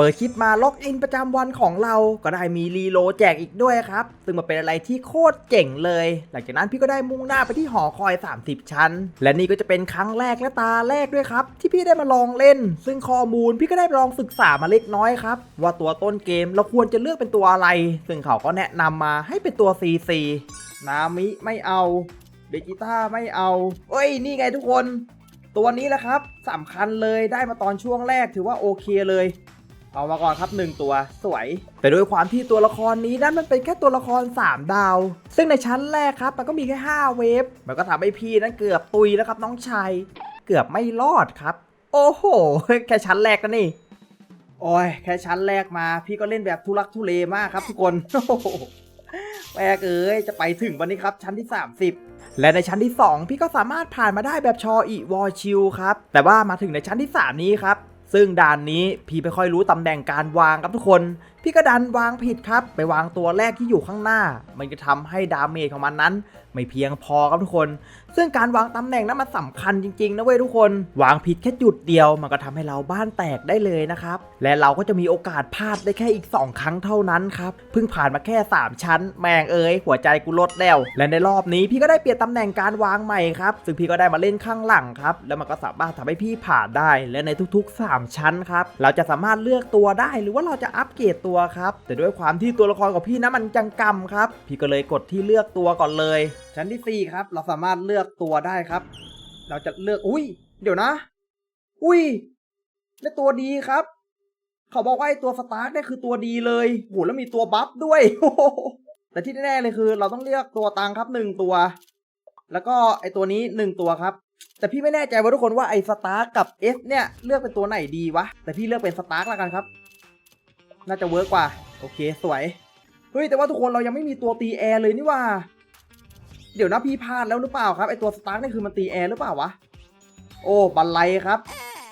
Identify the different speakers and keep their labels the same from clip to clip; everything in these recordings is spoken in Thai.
Speaker 1: เปิดคลิปมาล็อกอินประจำวันของเรา ก็ได้มีรีโลแจกอีกด้วยครับ ซึ่งมันเป็นอะไรที่โคตรเจ๋งเลย หลังจากนั้นพี่ก็ได้มุ่งหน้าไปที่หอคอย 30 ชั้น และนี่ก็จะเป็นครั้งแรกและตาแรกด้วยครับ ที่พี่ได้มาลองเล่น ซึ่งข้อมูลพี่ก็ได้ลองศึกษามาเล็กน้อยครับ ว่าตัวต้นเกมเราควรจะเลือกเป็นตัวอะไร ซึ่งเขาก็แนะนำมาให้เป็นตัว CC นามิไม่เอาเบจิต้าไม่เอาเอ้ย นี่ไงทุกคน ตัวนี้แหละครับสำคัญเลยได้มาตอนช่วงแรกถือว่าโอเคเลย เอามาก่อนครับ 1 ตัวสวย แต่ด้วยความที่ตัวละครนี้นั้นมันเป็นแค่ตัวละคร 3 ดาว ซึ่งในชั้นแรกครับ มันก็มีแค่ 5 เวฟ มันก็ทำให้พี่นั้นเกือบตุยแล้วครับน้องชาย เกือบไม่รอดครับ โอ้โห แค่ชั้นแรกก็นี่ โอ้ย แค่ชั้นแรกมา พี่ก็เล่นแบบทุลักทุเลมากครับทุกคนโอ้โหแรกเอ้ย จะไปถึงวันนี้ครับ ชั้นที่ 30 และในชั้นที่ 2 พี่ก็สามารถผ่านมาได้แบบชออีวอชิลครับ แต่ว่ามาถึงในชั้นที่ 3 นี้ครับ ซึ่งด่านนี้พี่ไม่ค่อยรู้ตำแหน่งการวางครับทุกคนพี่ก็ดันวางผิดครับ ไปวางตัวแรกที่อยู่ข้างหน้า มันจะทำให้ดาเมจของมันนั้น ไม่เพียงพอครับทุกคน ซึ่งการวางตำแหน่งนั้นมันสำคัญจริงๆนะเว้ยทุกคน วางผิดแค่จุดเดียวมันก็ทำให้เราบ้านแตกได้เลยนะครับ และเราก็จะมีโอกาสพลาดได้แค่อีก 2 ครั้งเท่านั้นครับ เพิ่งผ่านมาแค่ 3 ชั้น แมงเอ้ยหัวใจกูลดแล้ว และในรอบนี้พี่ก็ได้เปลี่ยนตำแหน่งการวางใหม่ครับ ซึ่งพี่ก็ได้มาเล่นข้างหลังครับ แล้วมันก็สามารถทำให้พี่ผ่านได้ และในทุกๆ 3 ชั้นครับ เราจะสามารถเลือกตัวได้ หรือว่าเราจะอัปเกรดตัวครับ แต่ด้วยความที่ตัวละครของพี่นะมันจังกำครับ พี่ก็เลยกดที่เลือกตัวก่อนเลย ชั้นที่ 4 ครับ เราสามารถเลือกตัวได้ครับ เราจะเลือกอุ้ย เดี๋ยวนะ อุ้ยได้ตัวดีครับ เขาบอกว่าไอ้ตัวสตาร์ทเนี่ยคือตัวดีเลยโหแล้วมีตัวบัฟด้วยแต่ที่แน่ๆเลยคือ เราต้องเลือกตัวตังครับหนึ่งตัว แล้วก็ไอ้ตัวนี้หนึ่งตัวครับแต่พี่ไม่แน่ใจว่าทุกคนว่าไอ้สตาร์กับเอสเนี่ยเลือกเป็นตัวไหนดีวะ แต่พี่เลือกเป็นสตาร์แล้วกันครับ น่าจะเวิร์กกว่า โอเคสวย เฮ้ยแต่ว่าทุกคนเรายังไม่มีตัวตีแอร์เลยนี่ว่า เดี๋ยวนะพี่พลาดแล้วหรือเปล่าครับไอตัวสตาร์นี่คือมันตีแอร์หรือเปล่าวะ โอ้บันไลครับ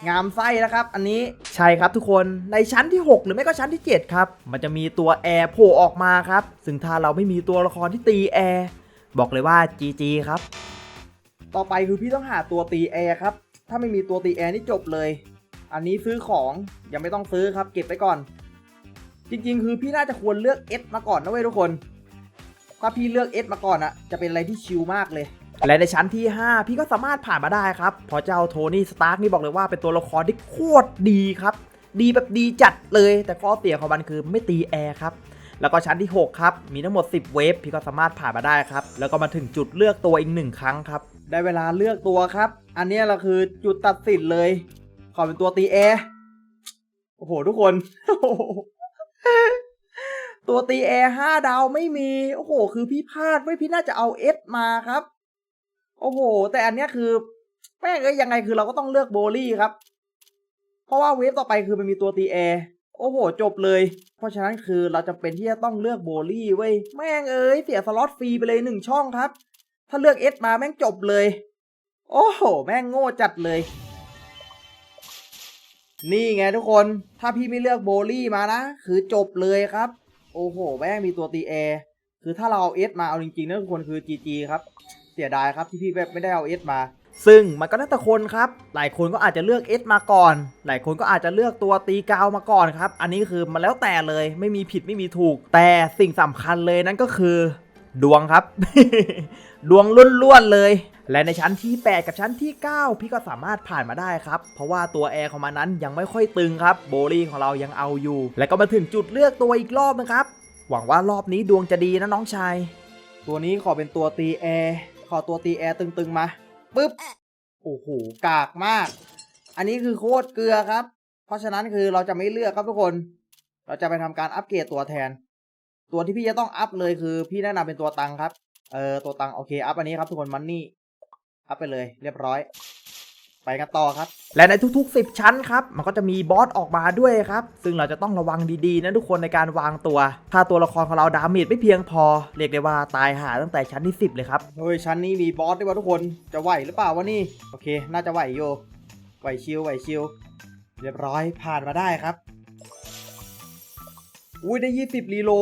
Speaker 1: งามไส้นะครับ อันนี้ใช่ครับทุกคนในชั้นที่ 6 หรือไม่ก็ชั้นที่ 7 ครับ มันจะมีตัวแอร์โผล่ออกมาครับ ซึ่งถ้าเราไม่มีตัวละครที่ตีแอร์บอกเลยว่า GG ครับ ต่อไปคือพี่ต้องหาตัวตีแอร์ครับ ถ้าไม่มีตัวตีแอร์นี่จบเลย อันนี้ซื้อของยังไม่ต้องซื้อครับ เก็บไปก่อน จริง ๆ คือพี่น่าจะควรเลือก S มาก่อนนะเว้ยทุกคนถ้าพี่เลือก S มาก่อนอะจะเป็นอะไรที่ชิลมากเลยและในชั้นที่ 5 พี่ก็สามารถผ่านมาได้ครับเพราะเจ้าโทนี่สตาร์กนี่บอกเลยว่าเป็นตัวละครที่โคตรดีครับ ดีแบบดีจัดเลย แต่ข้อเสียของมันคือไม่ตีแอร์ครับ แล้วก็ชั้นที่ 6 ครับ มีทั้งหมด 10 เวฟพี่ก็สามารถผ่านมาได้ครับ แล้วก็มาถึงจุดเลือกตัวอีกหนึ่งครั้งครับ ได้เวลาเลือกตัวครับ อันนี้เราคือจุดตัดสินเลย ขอเป็นตัวตีแอร์โอ้โหทุกคน ตัวตีแอร์ห้าดาวไม่มี โอ้โห คือพี่พลาดไว้พี่น่าจะเอาเอสมาครับ โอ้โห แต่อันเนี้ยคือแม่งเอ้ยยังไงคือเราก็ต้องเลือกโบลี่ครับ เพราะว่าเวฟต่อไปคือมันมีตัวตีแอร์โอ้โห จบเลย เพราะฉะนั้นคือเราจะเป็นที่จะต้องเลือกโบลี่เว้ยแม่งเอ้ยเสียสล็อตฟรีไปเลยหนึ่งช่องครับ ถ้าเลือกเอสมาแม่งจบเลย โอ้โห แม่งโง่จัดเลย นี่ไงทุกคน ถ้าพี่ไม่เลือกโบลี่มานะ คือจบเลยครับ โอ้โห แม่งมีตัวตีแอร์คือถ้าเราเอาเอสมาเอาจริงๆนะทุกคนคือ GG ครับ เสียดายครับที่พี่แบบไม่ได้เอาเอสมา ซึ่งมันก็น่าแต่คนครับ หลายคนก็อาจจะเลือกเอสมาก่อน หลายคนก็อาจจะเลือกตัวตีกาวมาก่อนครับ อันนี้คือมันแล้วแต่เลย ไม่มีผิดไม่มีถูก แต่สิ่งสำคัญเลยนั่นก็คือ ดวงครับ ดวงล้วนๆเลย และในชั้นที่ 8 กับชั้นที่ 9 พี่ก็สามารถผ่านมาได้ครับ เพราะว่าตัวแอร์ของมันนั้นยังไม่ค่อยตึงครับ โบลี่ของเรายังเอาอยู่ และก็มาถึงจุดเลือกตัวอีกรอบนะครับ หวังว่ารอบนี้ดวงจะดีนะน้องชาย ตัวนี้ขอเป็นตัวตีแอร์ขอตัวตีแอร์ตึงๆมาปึ๊บโอ้โหกากมาก อันนี้คือโคตรเกลือครับ เพราะฉะนั้นคือเราจะไม่เลือกครับทุกคน เราจะไปทำการอัปเกรดตัวแทน ตัวที่พี่จะต้องอัพเลยคือ พี่แนะนำเป็นตัวตังครับ เออตัวตังโอเค อัพอันนี้ครับทุกคนมันนี่ อัพไปเลย เรียบร้อย ไปกันต่อครับ และในทุก ๆ 10 ชั้นครับ มันก็จะมีบอสออกมาด้วยครับ ซึ่งเราจะต้องระวังดีๆนะทุกคนในการวางตัว ถ้าตัวละครของเราดาเมจไม่เพียงพอ เรียกได้ว่าตายหาตั้งแต่ชั้นที่ 10 เลยครับ เฮ้ย ชั้นนี้มีบอสด้วยวะทุกคน จะไหวหรือเปล่าวะนี่ โอเค น่าจะไหวอยู่ ไหวชิวไหวชิว เรียบร้อยผ่านมาได้ครับ อุ้ยได้ 20รีโล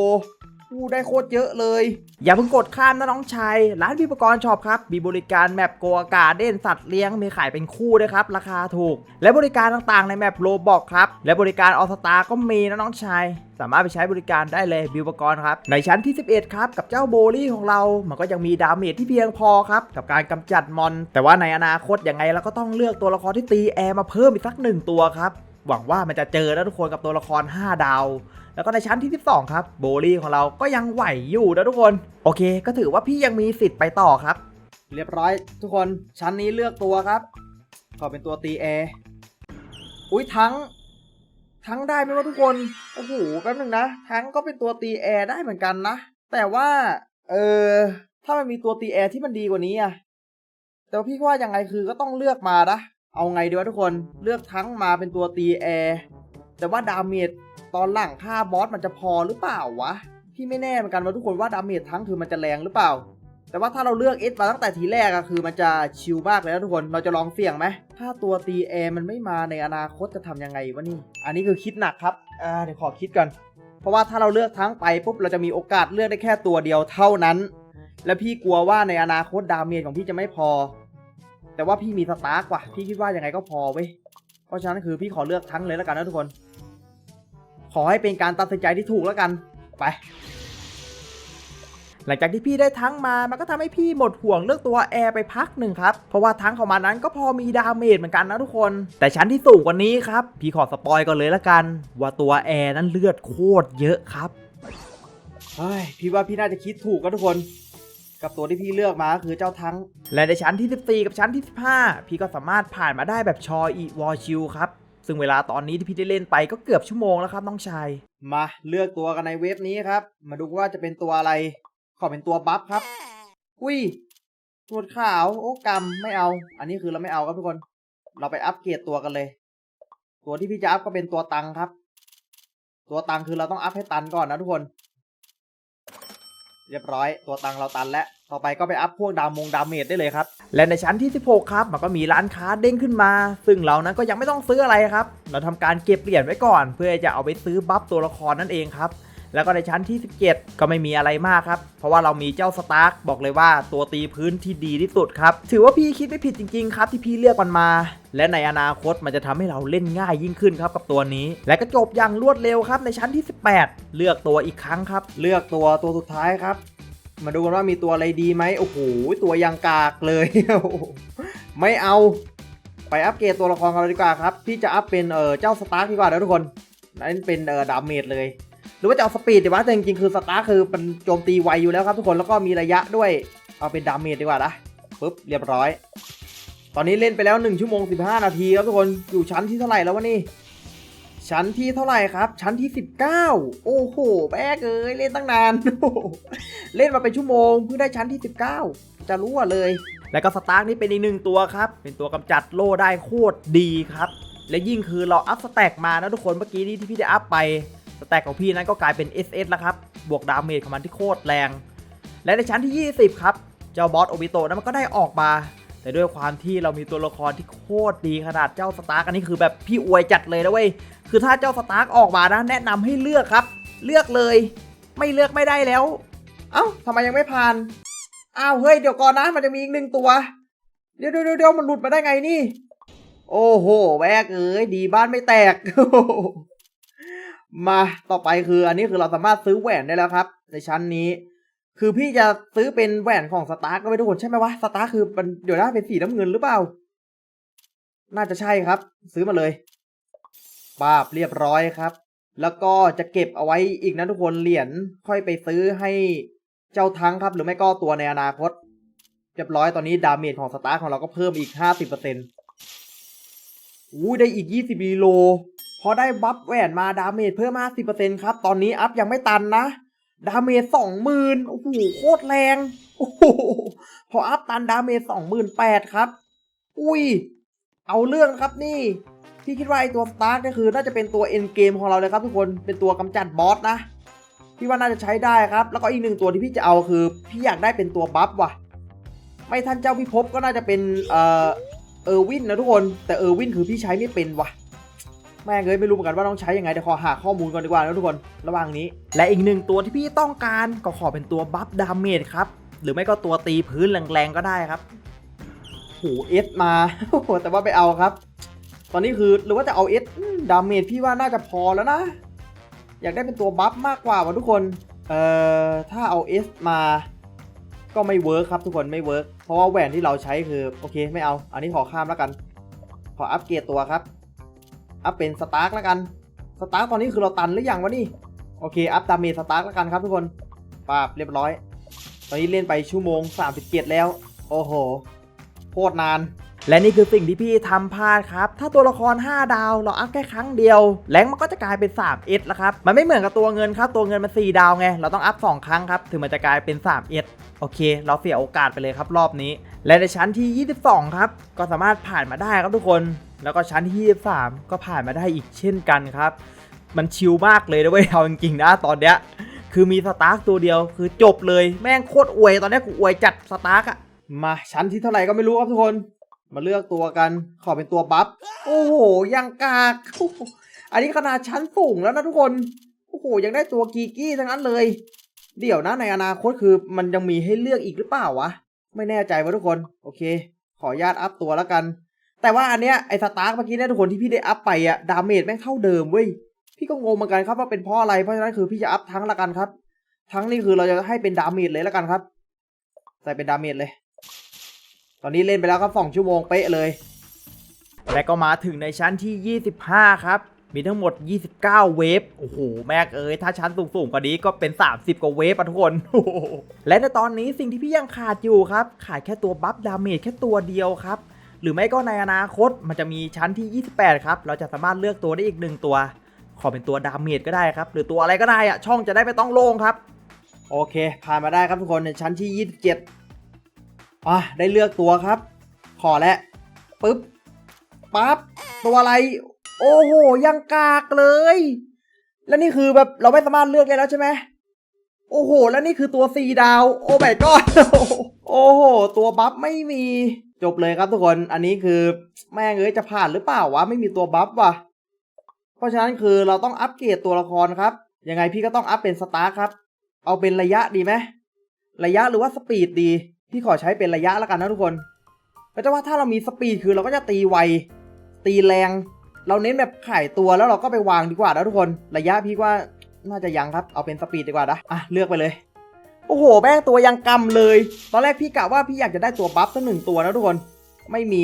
Speaker 1: อู้ได้โคตรเยอะเลย อย่าเพิ่งกดข้ามนะน้องชายร้านพิปกรณ์ช็อปครับ มีบริการแมปโกอากาเด่นสัตว์เลี้ยงมีขายเป็นคู่ด้วยครับ ราคาถูก และบริการต่างๆในแมปโลบอกครับ และบริการออสตาก็มีนะน้องชายสามารถไปใช้บริการได้เลยบิวปกรณ์ครับ ในชั้นที่ 11 ครับ กับเจ้าโบลี่ของเรา มันก็ยังมีดาเมจที่เพียงพอครับ กับการกำจัดมอน แต่ว่าในอนาคตยังไงเราก็ต้องเลือกตัวละครที่ตีแอร์มาเพิ่มอีกสักหนึ่งตัวครับ หวังว่ามันจะเจอนะทุกคนกับตัวละคร 5 ดาว แล้วก็ในชั้นที่ 12 ครับ โบลี่ของเราก็ยังไหวอยู่นะทุกคน โอเค ก็ถือว่าพี่ยังมีสิทธิ์ไปต่อครับ เรียบร้อย ทุกคนชั้นนี้เลือกตัวครับ ขอเป็นตัวตีแอร์อุ้ยทั้ง ทั้งได้ไหมวะทุกคน โอ้โหแป๊บนึงนะ ทั้งก็เป็นตัวตีแอร์ได้เหมือนกันนะ แต่ว่า เออถ้ามันมีตัวตีแอร์ที่มันดีกว่านี้อะแต่ว่าพี่ว่ายังไงคือก็ต้องเลือกมานะ เอาไงดีวะทุกคนเลือกทั้งมาเป็นตัวตีแอร์แต่ว่าดาเมจตอนหลังฆ่าบอสมันจะพอหรือเปล่าวะพี่ไม่แน่เหมือนกันว่าทุกคนว่าดาเมจทั้งคือมันจะแรงหรือเปล่า แต่ว่าถ้าเราเลือกเอสมาตั้งแต่ทีแรกอะคือมันจะชิลมากเลยนะทุกคนเราจะลองเสี่ยงไหมถ้าตัวตีแอร์มันไม่มาในอนาคตจะทำยังไงวะนี่ อันนี้คือคิดหนักครับอ่าเดี๋ยวขอคิดก่อนเพราะว่าถ้าเราเลือกทั้งไปปุ๊บเราจะมีโอกาสเลือกได้แค่ตัวเดียวเท่านั้น และพี่กลัวว่าในอนาคตดาเมจของพี่จะไม่พอ แต่ว่าพี่มีสตาร์กว่ะพี่คิดว่ายังไงก็พอเว้ยเพราะฉะนั้นคือพี่ขอเลือกทั้งเลยแล้วกันนะทุกคน ขอให้เป็นการตัดสินใจที่ถูกแล้วกัน ไป หลังจากที่พี่ได้ทั้งมา มันก็ทำให้พี่หมดห่วงเลือกตัวแอร์ไปพักหนึ่งครับ เพราะว่าทั้งของมันนั้นก็พอมีดาเมจเหมือนกันนะทุกคน แต่ชั้นที่สูงกว่านี้ครับ พี่ขอสปอยก่อนเลยละกัน ว่าตัวแอร์นั้นเลือดโคตรเยอะครับเฮ้ยพี่ว่าพี่น่าจะคิดถูกกันทุกคน กับตัวที่พี่เลือกมาก็คือเจ้าทั้ง และในชั้นที่ 14 กับชั้นที่ 15 พี่ก็สามารถผ่านมาได้แบบชออีวอชิลครับ ซึ่งเวลาตอนนี้ที่พี่ได้เล่นไปก็เกือบชั่วโมงแล้วครับน้องชาย มาเลือกตัวกันในเว็บนี้ครับ มาดูว่าจะเป็นตัวอะไร ขอเป็นตัวบัฟครับ อุ้ยตัวขาวโอ้กำไม่เอา อันนี้คือเราไม่เอาครับทุกคน เราไปอัปเกรดตัวกันเลย ตัวที่พี่จะอัพก็เป็นตัวตังครับ ตัวตังคือเราต้องอัพให้ตันก่อนนะทุกคน เรียบร้อยตัวตังเราตันแล้วต่อไปก็ไปอัพพวกดาวมงดาเมจได้เลยครับ และในชั้นที่ 16 ครับ มันก็มีร้านค้าเด้งขึ้นมา ซึ่งเรานั้นก็ยังไม่ต้องซื้ออะไรครับ เราทำการเก็บเหรียญไว้ก่อน เพื่อจะเอาไปซื้อบัฟตัวละครนั่นเองครับ แล้วก็ในชั้นที่ 17 ก็ไม่มีอะไรมากครับ เพราะว่าเรามีเจ้าสตาร์กบอกเลยว่าตัวตีพื้นที่ดีที่สุดครับ ถือว่าพี่คิดไม่ผิดจริง ๆ ครับที่พี่เลือกมันมา และในอนาคตมันจะทำให้เราเล่นง่ายยิ่งขึ้นครับกับตัวนี้ และก็จบอย่างรวดเร็วครับในชั้นที่ 18 เลือกตัวอีกครั้งครับ เลือกตัวตัวสุดท้ายครับ มาดูกันว่ามีตัวอะไรดีไหมโอ้โหตัวยังกากเลย ไม่เอาไปอัปเกรดตัวละครกันเลยดีกว่าครับ พี่จะอัพเป็นเออเจ้าสตาร์คดีกว่านะทุกคนนั่นเป็นเออดาเมจเลย รือว่าจะเอาสปีดดีวะแต่จริงๆคือสตาร์คือมันโจมตีไวอยู่แล้วครับทุกคนแล้วก็มีระยะด้วยเอาเป็นดาเมจดีกว่านะปุ๊บเรียบร้อย ตอนนี้เล่นไปแล้ว 1 ชั่วโมง 15 นาทีครับทุกคนอยู่ชั้นที่เท่าไหร่แล้ววะนี่ชั้นที่เท่าไหร่ครับ ชั้นที่ 19 โอ้โหแบกเอ้ยเล่นตั้งนาน เล่นมาเป็นชั่วโมงเพิ่งได้ชั้นที่ 19 จะรู้ว่าเลย แล้วก็สตาร์กนี่เป็นอีกหนึ่งตัวครับ เป็นตัวกำจัดโล่ได้โคตรดีครับ และยิ่งคือเราอัพสแต็กมานะทุกคนเมื่อกี้นี้ที่พี่ได้อัพไป แต็กของพี่นั้นก็กลายเป็น SS แล้วครับ บวกดาเมจของมันที่โคตรแรง และในชั้นที่ 20 ครับ เจ้าบอสโอบิโตนั้นมันก็ได้ออกมา แต่ด้วยความที่เรามีตัวละครที่โคตรดีขนาดเจ้าสตาร์กอันนี้คือแบบพี่อวยจัดเลยนะเว้ย คือถ้าเจ้าสตาร์กออกมานะแนะนำให้เลือกครับ เลือกเลย ไม่เลือกไม่ได้แล้ว เอ้าทำไมยังไม่ผ่าน อ้าวเฮ้ยเดี๋ยวก่อนนะ มันจะมีอีกหนึ่งตัว เดี๋ยวเดี๋ยวเดี๋ยวมันหลุดมาได้ไงนี่ โอ้โหแบกเอ้ยดีบ้านไม่แตก มาต่อไปคืออันนี้คือเราสามารถซื้อแหวนได้แล้วครับ ในชั้นนี้ คือพี่จะซื้อเป็นแหวนของสตาร์ก็ไม่ทุกคนใช่ไหมวะสตาร์คือมันเดี๋ยวนะเป็นสีน้ำเงินหรือเปล่า น่าจะใช่ครับ ซื้อมาเลยปาบเรียบร้อยครับ แล้วก็จะเก็บเอาไว้อีกนะทุกคนเหรียญค่อยไปซื้อให้เจ้าทั้งครับ หรือไม่ก็ตัวในอนาคตเรียบร้อยตอนนี้ดาเมจของสตาร์ของเราก็เพิ่มอีก50%อู้ได้อีก20กิโล พอได้บัฟแหวนมาดาเมจเพิ่ม 50%ครับ ตอนนี้อัพยังไม่ตันนะ ดาเมจ20,000โอ้โหโคตรแรง โอ้โห พออัพตันดาเมจ28,000ครับ อุ้ย เอาเรื่องครับนี่พี่คิดว่าไอตัวสตาร์ก็คือน่าจะเป็นตัวเอ็นเกมของเราเลยครับทุกคน เป็นตัวกำจัดบอสนะ พี่ว่าน่าจะใช้ได้ครับ แล้วก็อีกหนึ่งตัวที่พี่จะเอาคือ พี่อยากได้เป็นตัวบัฟว่ะ ไม่ทันเจ้าพิภพก็น่าจะเป็นเอ่อเออร์วินนะทุกคน แต่เออร์วินคือพี่ใช้ไม่เป็นว่ะ แม่งเอ้ยไม่รู้เหมือนกันว่าต้องใช้ยังไงเดี๋ยวขอหาข้อมูลก่อนดีกว่านะทุกคนระหว่างนี้ และอีกหนึ่งตัวที่พี่ต้องการก็ขอเป็นตัวบัฟดาเมจครับ หรือไม่ก็ตัวตีพื้นแรงๆก็ได้ครับโหเอสมาแต่ว่าไปเอาครับ ตอนนี้คือหรือว่าจะเอาเอสดาเมจพี่ว่าน่าจะพอแล้วนะ อยากได้เป็นตัวบัฟมากกว่าวะทุกคนเอ่อถ้าเอาเอสมาก็ไม่เวิร์คครับทุกคนไม่เวิร์คเพราะว่าแหวนที่เราใช้คือโอเคไม่เอา อันนี้ขอข้ามแล้วกัน ขออัปเกรดตัวครับ อัพเป็นสตาร์กแล้วกัน สตาร์กตอนนี้คือเราตันหรือยังวะนี่ โอเค อัพดาเมจสตาร์กแล้วกันครับทุกคนปาบเรียบร้อย ตอนนี้เล่นไปชั่วโมง37แล้ว โอ้โห โคตรนาน และนี่คือสิ่งที่พี่ทำพลาดครับ ถ้าตัวละคร 5 ดาวเราอัพแค่ครั้งเดียว แรงมันก็จะกลายเป็น 3S แล้วครับ มันไม่เหมือนกับตัวเงินครับ ตัวเงินมัน 4 ดาวไง เราต้องอัพ 2 ครั้งครับ ถึงมันจะกลายเป็น 3S โอเค เราเสียโอกาสไปเลยครับรอบนี้ และในชั้นที่ 22 ครับ ก็สามารถผ่านมาได้ครับทุกคน แล้วก็ชั้นที่23ก็ผ่านมาได้อีกเช่นกันครับ มันชิลมากเลยนะเว้ยเอาจริงๆนะตอนเนี้ยคือมีสตาร์กตัวเดียวคือจบเลยแม่งโคตรอวยตอนเนี้ยกูอวยจัดสตาร์กอะมาชั้นที่เท่าไหร่ก็ไม่รู้ครับทุกคน มาเลือกตัวกันขอเป็นตัวบัฟโอ้โหยังกากอันนี้ขนาดชั้นสูงแล้วนะทุกคนโอ้โหยังได้ตัวกีกี้ทั้งนั้นเลย เดี๋ยวนะในอนาคตคือมันยังมีให้เลือกอีกหรือเปล่าวะไม่แน่ใจว่าทุกคน โอเค ขออนุญาตอัพตัวแล้วกัน แต่ว่าอันเนี้ยไอ้สตาร์กเมื่อกี้เนี่ยทุกคนที่พี่ได้อัพไปอะดาเมจแม่งเท่าเดิมเว้ยพี่ก็งงเหมือนกันครับว่าเป็นเพราะอะไรเพราะฉะนั้นคือพี่จะอัพทั้งละกันครับ ทั้งนี่คือเราจะให้เป็นดาเมจเลยละกันครับใส่เป็นดาเมจเลย ตอนนี้เล่นไปแล้วครับ2ชั่วโมงเป๊ะเลย และก็มาถึงในชั้นที่ 25 ครับ มีทั้งหมด 29 เวฟ โอ้โห แม็กเอ้ย ถ้าชั้นสูงๆกว่านี้ก็เป็น 30 กว่าเวฟอะทุกคนโอ้โหและในตอนนี้สิ่งที่พี่ยังขาดอยู่ครับ ขาดแค่ตัวบัฟดาเมจแค่ตัวเดียวครับ หรือไม่ก็ในอนาคตมันจะมีชั้นที่ 28 ครับ เราจะสามารถเลือกตัวได้อีกหนึ่งตัว ขอเป็นตัวดาเมจก็ได้ครับ หรือตัวอะไรก็ได้อะช่องจะได้ไม่ต้องโล่งครับ โอเค ผ่านมาได้ครับทุกคนในชั้นที่ 27อะได้เลือกตัวครับ ขอแล้วปึ๊บปั๊บตัวอะไร โอ้โหยังกากเลย แล้วนี่คือแบบเราไม่สามารถเลือกได้แล้วใช่ไหม โอ้โห แล้วนี่คือตัวสี่ดาว โอ้แม่ก็โอ้โห ตัวบัฟไม่มี จบเลยครับทุกคน อันนี้คือแม่งเอ้ยจะผ่านหรือเปล่าวะ ไม่มีตัวบัฟว่ะ เพราะฉะนั้นคือเราต้องอัปเกรดตัวละครครับ ยังไงพี่ก็ต้องอัพเป็นสตาร์ครับ เอาเป็นระยะดีไหมระยะหรือว่าสปีดดี พี่ขอใช้เป็นระยะแล้วกันนะทุกคนก็จะว่าถ้าเรามีสปีดคือเราก็จะตีไว ตีแรง เราเน้นแบบขายตัวแล้วเราก็ไปวางดีกว่านะทุกคน ระยะพี่ว่า น่าจะยังครับเอาเป็นสปีดดีกว่านะอะเลือกไปเลย โอ้โหแม่งตัวยังกำเลย ตอนแรกพี่กะว่าพี่อยากจะได้ตัวบัฟสักหนึ่งตัวนะทุกคนไม่มี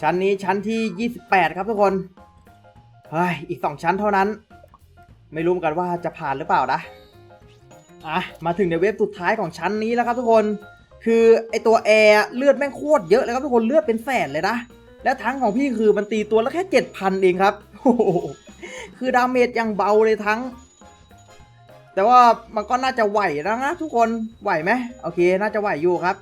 Speaker 1: ชั้นนี้ชั้นที่ 28 ครับทุกคนเฮ้ยอีกสองชั้นเท่านั้น ไม่รู้กันว่าจะผ่านหรือเปล่านะอะมาถึงในเว็บสุดท้ายของชั้นนี้แล้วครับทุกคนคือไอตัวแอร์เลือดแม่งโคตรเยอะเลยครับทุกคนเลือดเป็นแสนเลยนะและทั้งของพี่คือมันตีตัวละแค่เจ็ดพันเองครับโอ้โหคือดาเมจยังเบาเลยทั้ง แต่ว่ามันก็น่าจะไหวแล้วนะทุกคนไหวไหมโอเค น่าจะไหวอยู่ครับ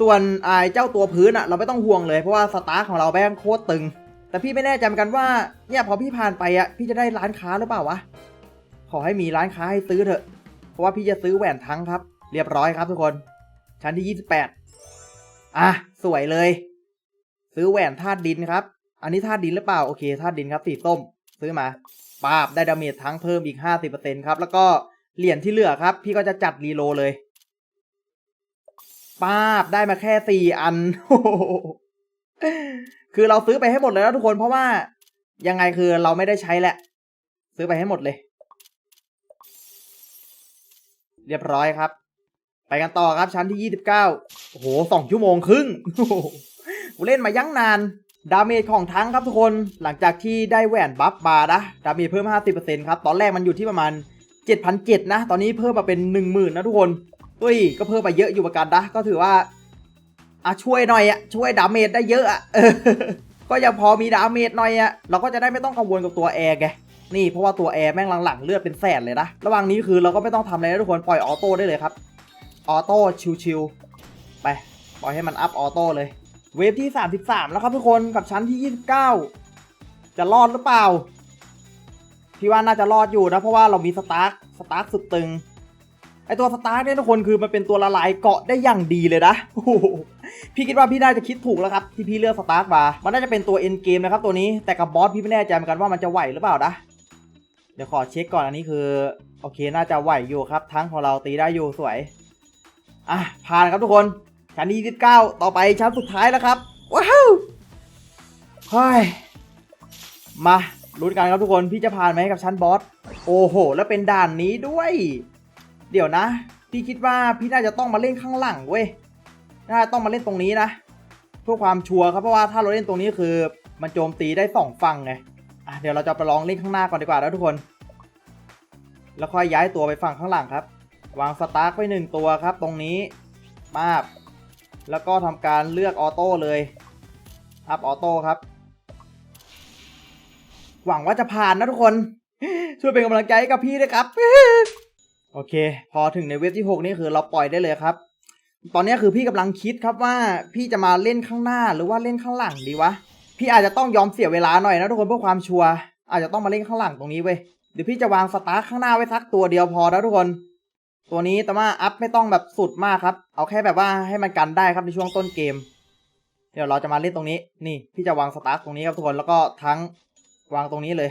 Speaker 1: ส่วนไอ้เจ้าตัวพื้นอะเราไม่ต้องห่วงเลยเพราะว่าสตาร์ของเราแม่งโคตรตึง แต่พี่ไม่แน่ใจเหมือนกันว่าเนี่ยพอพี่ผ่านไปอะพี่จะได้ร้านค้าหรือเปล่าวะขอให้มีร้านค้าให้ซื้อเถอะ เพราะว่าพี่จะซื้อแหวนทั้งครับ เรียบร้อยครับทุกคน ชั้นที่ 28 อะ สวยเลย ซื้อแหวนธาตุดินครับ อันนี้ธาตุดินหรือเปล่า โอเคธาตุดินครับสีส้ม ซื้อมา ปาบได้ดาเมจทั้งเพิ่มอีก 50%ครับ แล้วก็เหรียญที่เหลือครับ พี่ก็จะจัดรีโลเลยปาบได้มาแค่สี่อัน คือเราซื้อไปให้หมดเลยนะทุกคนเพราะว่ายังไงคือเราไม่ได้ใช้แหละ ซื้อไปให้หมดเลย เรียบร้อยครับ ไปกันต่อครับชั้นที่29โอ้โหสองชั่วโมงครึ่งกูเล่นมายั้งนาน ดาเมจของทั้งครับทุกคนหลังจากที่ได้แหวนบัฟบาร์นะดาเมจเพิ่ม 50%ครับตอนแรกมันอยู่ที่ประมาณ 7,700นะตอนนี้เพิ่มมาเป็น 10,000นะทุกคนเฮ้ยก็เพิ่มไปเยอะอยู่เหมือนกันนะก็ถือว่าอะช่วยหน่อยอะช่วยดาเมจได้เยอะอะก็ยังพอมีดาเมจหน่อยอะเราก็จะได้ไม่ต้องกังวลกับตัวแอร์ไงนี่เพราะว่าตัวแอร์แม่งหลังๆเลือดเป็นแสนเลยนะระหว่างนี้คือเราก็ไม่ต้องทำอะไรนะทุกคนปล่อยออโต้ได้เลยครับออโต้ชิวๆไปปล่อยให้มันอัพออโต้เลย เวฟที่ 33 แล้วครับทุกคนกับชั้นที่ 29 จะรอดหรือเปล่า พี่ว่าน่าจะรอดอยู่นะ เพราะว่าเรามีสตาร์คสตาร์คสุดตึงไอตัวสตาร์คเนี่ยทุกคนคือมันเป็นตัวละลายเกาะได้อย่างดีเลยนะโอ้โหพี่คิดว่าพี่น่าจะคิดถูกแล้วครับที่พี่เลือกสตาร์กมา มันน่าจะเป็นตัวเอ็นเกมนะครับตัวนี้แต่กับบอสพี่ไม่แน่ใจเหมือนกันว่ามันจะไหวหรือเปล่านะ เดี๋ยวขอเช็คก่อนอันนี้คือโอเคน่าจะไหวอยู่ครับ ทั้งของเราตีได้อยู่สวย อะผ่านครับทุกคน ชั้นที่ยี่สิบเก้าต่อไปชั้นสุดท้ายแล้วครับ ว้าวเฮ้ยมาลุ้นกันครับทุกคนพี่จะผ่านไหมกับชั้นบอส โอ้โห แล้วเป็นด่านนี้ด้วย เดี๋ยวนะ พี่คิดว่าพี่น่าจะต้องมาเล่นข้างหลังเว้ยน่าจะต้องมาเล่นตรงนี้นะเพื่อความชัวร์ครับเพราะว่าถ้าเราเล่นตรงนี้คือ มันโจมตีได้สองฝั่งไงอะเดี๋ยวเราจะไปลองเล่นข้างหน้าก่อนดีกว่าแล้วทุกคน แล้วค่อยย้ายตัวไปฝั่งข้างหลังครับ วางสตาร์กไว้หนึ่งตัวครับ ตรงนี้มาบ แล้วก็ทำการเลือกออโต้เลย อัพออโต้ครับ หวังว่าจะผ่านนะทุกคน ช่วยเป็นกำลังใจให้กับพี่ด้วยครับ โอเค พอถึงในเว็บที่ 6 นี่คือเราปล่อยได้เลยครับ ตอนนี้คือพี่กำลังคิดครับว่าพี่จะมาเล่นข้างหน้าหรือว่าเล่นข้างหลังดีวะ พี่อาจจะต้องยอมเสียเวลาหน่อยนะทุกคนเพื่อความชัวร์อาจจะต้องมาเล่นข้างหลังตรงนี้เว้ยเดี๋ยวพี่จะวางสตาร์ข้างหน้าไว้สักตัวเดียวพอนะทุกคน ตัวนี้แต่ว่าอัพไม่ต้องแบบสุดมากครับ เอาแค่แบบว่าให้มันกันได้ครับในช่วงต้นเกม เดี๋ยวเราจะมาเล่นตรงนี้ นี่พี่จะวางสตาร์ทตรงนี้ครับทุกคนแล้วก็ทั้งวางตรงนี้เลย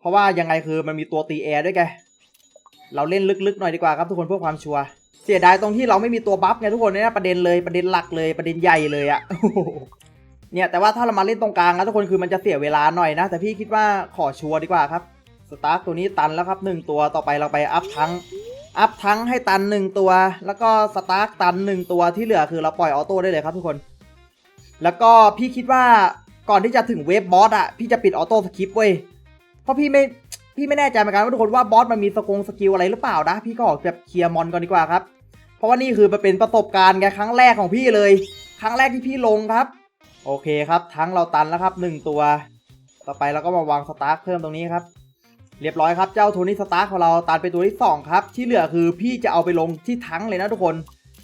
Speaker 1: เพราะว่ายังไงคือมันมีตัวตีแอร์ด้วยไงเราเล่นลึกๆหน่อยดีกว่าครับทุกคนเพื่อความชัวร์เสียดายตรงที่เราไม่มีตัวบัฟไงทุกคนเนี่ยประเด็นเลยประเด็นหลักเลยประเด็นใหญ่เลยอะเนี่ยแต่ว่าถ้าเรามาเล่นตรงกลางนะทุกคนคือมันจะเสียเวลาหน่อยนะ แต่พี่คิดว่าขอชัวร์ดีกว่าครับสตาร์ทตัวนี้ตันแล้วครับหนึ่งตัวต่อไปเราไปอัพทั้ง อัพทั้งให้ตันหนึ่งตัว แล้วก็สตาร์ทตันหนึ่งตัวที่เหลือคือเราปล่อยออโต้ได้เลยครับทุกคน แล้วก็พี่คิดว่าก่อนที่จะถึงเวฟบอสอะพี่จะปิดออโต้สคริปเว้ย เพราะพี่ไม่พี่ไม่แน่ใจเหมือนกันว่าทุกคนว่าบอสมันมีสกงสกิลอะไรหรือเปล่านะ พี่ก็ออกแบบเคลียร์มอนก่อนดีกว่าครับ เพราะว่านี่คือมันเป็นประสบการณ์ไงครั้งแรกของพี่เลย ครั้งแรกที่พี่ลงครับ โอเคครับ ทั้งเราตันแล้วครับหนึ่งตัว ต่อไปเราก็มาวางสตาร์ทเพิ่มตรงนี้ครับ เรียบร้อยครับเจ้าโทนี่สตาร์ของเราตันเป็นตัวที่ 2 ครับ ที่เหลือคือพี่จะเอาไปลงที่ทั้งเลยนะทุกคน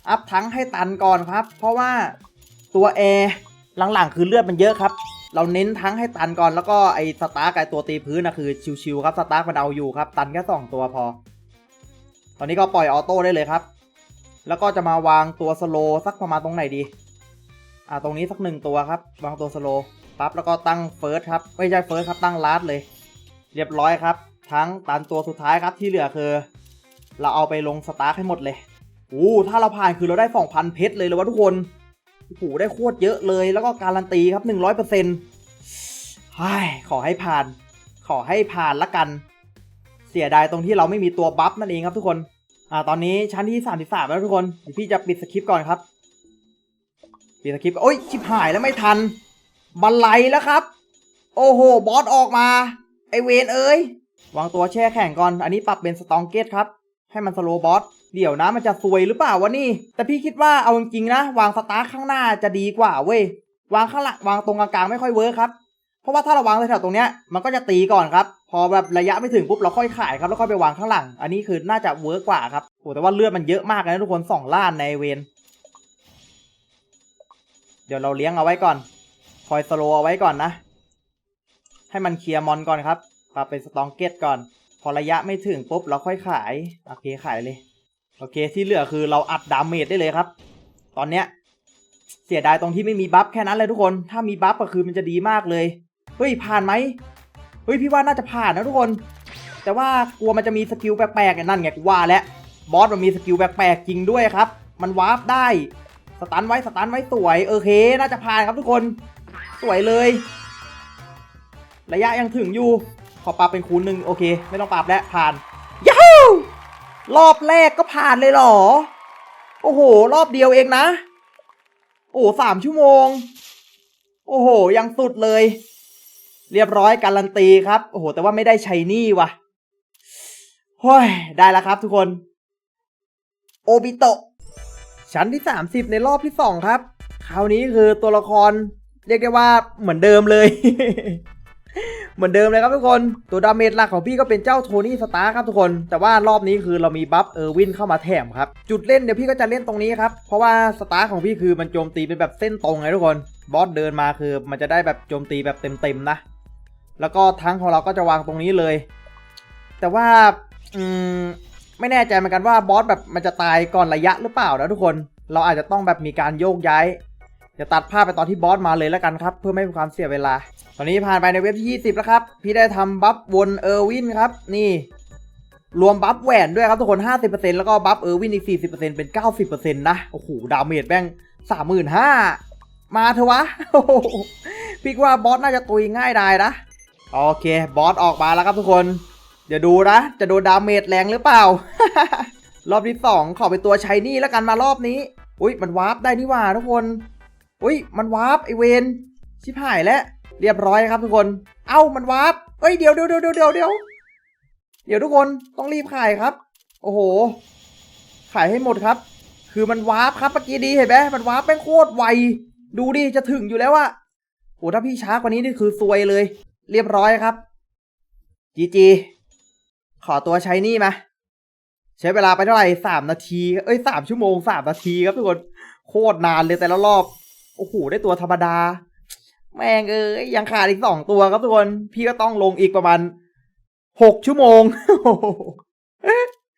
Speaker 1: อัพทั้งให้ตันก่อนครับ เพราะว่าตัวแอร์หลังๆคือเลือดมันเยอะครับ เราเน้นทั้งให้ตันก่อนแล้วก็ไอสตาร์กไอตัวตีพื้นนะคือชิวๆครับสตาร์มันเอาอยู่ครับ ตันแค่2ตัวพอ ตอนนี้ก็ปล่อยออโต้ได้เลยครับ แล้วก็จะมาวางตัวสโลสักประมาณตรงไหนดีอ่าตรงนี้สักหนึ่งตัวครับ วางตัวสโลปั๊บแล้วก็ตั้งเฟิร์สครับไม่ใช่เฟิร์สครับตั้งลาร์สเลย เรียบร้อยครับ ทั้งตันตัวสุดท้ายครับที่เหลือคือ เราเอาไปลงสตาร์ทให้หมดเลยโอ้ถ้าเราผ่านคือเราได้ 2,000 เพชรเลยเลยวะทุกคนโอ้โหได้โคตรเยอะเลยแล้วก็การันตีครับ 100%เปอร์เซ็นต์ขอให้ผ่าน ขอให้ผ่านละกัน เสียดายตรงที่เราไม่มีตัวบัฟนั่นเองครับทุกคน อ่า ตอนนี้ชั้นที่33แล้วทุกคนเดี๋ยวพี่จะปิดสคริปต์ก่อนครับ ปิดสคริปต์โอ้ยชิบหายแล้วไม่ทัน บันไลแล้วครับ โอ้โห บอสออกมา ไอเวนเอ้ยวางตัวแช่แข่งก่อน อันนี้ปรับเป็นสตองเกตครับ ให้มันสโลบอสเดี๋ยวนะมันจะซวยหรือเปล่าวะนี่ แต่พี่คิดว่าเอาจริงๆนะ วางสตาร์ข้างหน้าจะดีกว่าเว้ยวางข้างหลังวางตรงกลางๆไม่ค่อยเวิร์คครับ เพราะว่าถ้าเราวางแถวๆตรงเนี้ยมันก็จะตีก่อนครับ พอแบบระยะไม่ถึงปุ๊บเราค่อยขายครับแล้วค่อยไปวางข้างหลัง อันนี้คือน่าจะเวิร์กกว่าครับโอ้แต่ว่าเลือดมันเยอะมากเลยนะทุกคนสองล้านในเวนเดี๋ยวเราเลี้ยงเอาไว้ก่อน คอยสโลเอาไว้ก่อนนะ ให้มันเคลียร์มอนก่อนครับปรับเป็นสตองเกตก่อน พอระยะไม่ถึงปุ๊บเราค่อยขาย โอเคขายเลยโอเคที่เหลือคือเราอัดดาเมจได้เลยครับ ตอนเนี้ยเสียดายตรงที่ไม่มีบัฟแค่นั้นเลยทุกคน ถ้ามีบัฟก็คือมันจะดีมากเลย เฮ้ยผ่านไหมเฮ้ยพี่ว่าน่าจะผ่านนะทุกคน แต่ว่ากลัวมันจะมีสกิลแปลกๆนั่นไงกูว่าแล้วบอสมันมีสกิลแปลกๆจริงด้วยครับ มันวาร์ปได้ สตันไว้สตันไว้สวยโอเค น่าจะผ่านครับทุกคน สวยเลย ระยะยังถึงอยู่ ขอปรับเป็นคูณหนึ่งโอเค ไม่ต้องปรับแล้วผ่านยาฮูรอบแรกก็ผ่านเลยหรอ โอ้โห รอบเดียวเองนะ โอ้สามชั่วโมง โอ้โห ยังสุดเลย เรียบร้อยการันตีครับ โอ้โห แต่ว่าไม่ได้ใช้หนี่ว่ะห้ย ได้แล้วครับทุกคน โอบิโตะ ชั้นที่ 30 ในรอบที่ 2 ครับ คราวนี้คือตัวละครเรียกได้ว่าเหมือนเดิมเลย เหมือนเดิมเลยครับทุกคน ตัวดาเมจหลักของพี่ก็เป็นเจ้าโทนี่สตาร์ครับทุกคน แต่ว่ารอบนี้คือเรามีบัฟเออร์วินเข้ามาแถมครับ จุดเล่นเดี๋ยวพี่ก็จะเล่นตรงนี้ครับ เพราะว่าสตาร์ของพี่คือมันโจมตีเป็นแบบเส้นตรงไงทุกคน บอสเดินมาคือมันจะได้แบบโจมตีแบบเต็มๆนะ แล้วก็ทั้งของเราก็จะวางตรงนี้เลย แต่ว่าอืมไม่แน่ใจเหมือนกันว่าบอสแบบมันจะตายก่อนระยะหรือเปล่านะทุกคน เราอาจจะต้องแบบมีการโยกย้าย จะตัดภาพไปตอนที่บอสมาเลยแล้วกันครับ เพื่อไม่ให้ความเสียเวลา ตอนนี้ผ่านไปในเว็บที่ 20 แล้วครับ พี่ได้ทำบัฟวนเออร์วินครับ นี่ รวมบัฟแหวนด้วยครับทุกคน 50%แล้วก็บัฟเออร์วินอีก 40%เป็น 90%นะ โอ้โห ดาเมจแม่ง35,000มาเถอะวะ พี่ว่าบอสน่าจะตุยง่ายได้นะ โอเค บอสออกมาแล้วครับทุกคน เดี๋ยวดูนะ จะโดนดาเมจแรงหรือเปล่า รอบที่สองขอเป็นตัวชายนี่แล้วกันมารอบนี้ อุ้ยมันวาร์ปได้นี่ว่าทุกคน อุ้ยมันวาร์ปไอเวนชิบหายแล้วเรียบร้อยครับทุกคน เอ้ามันวาร์ปเอ้ยเดี๋ยวเดี๋ยวเดี๋ยวเดี๋ยวเดี๋ยวเดี๋ยวเดี๋ยวทุกคนต้องรีบขายครับ โอ้โห ขายให้หมดครับ คือมันวาร์ปครับเมื่อกี้ดีเห็นไหมมันวาร์ปแม่งโคตรไว ดูดิจะถึงอยู่แล้วอะโอ้ถ้าพี่ช้ากว่านี้นี่คือซวยเลย เรียบร้อยครับจีจีขอตัวใช้นี่มาใช้เวลาไปเท่าไหร่สามนาที เอ้ยสามชั่วโมงสามนาทีครับทุกคน โคตรนานเลยแต่ละรอบ โอ้โหได้ตัวธรรมดา แม่งเอ้ยยังขาดอีกสองตัวครับทุกคน พี่ก็ต้องลงอีกประมาณหกชั่วโมง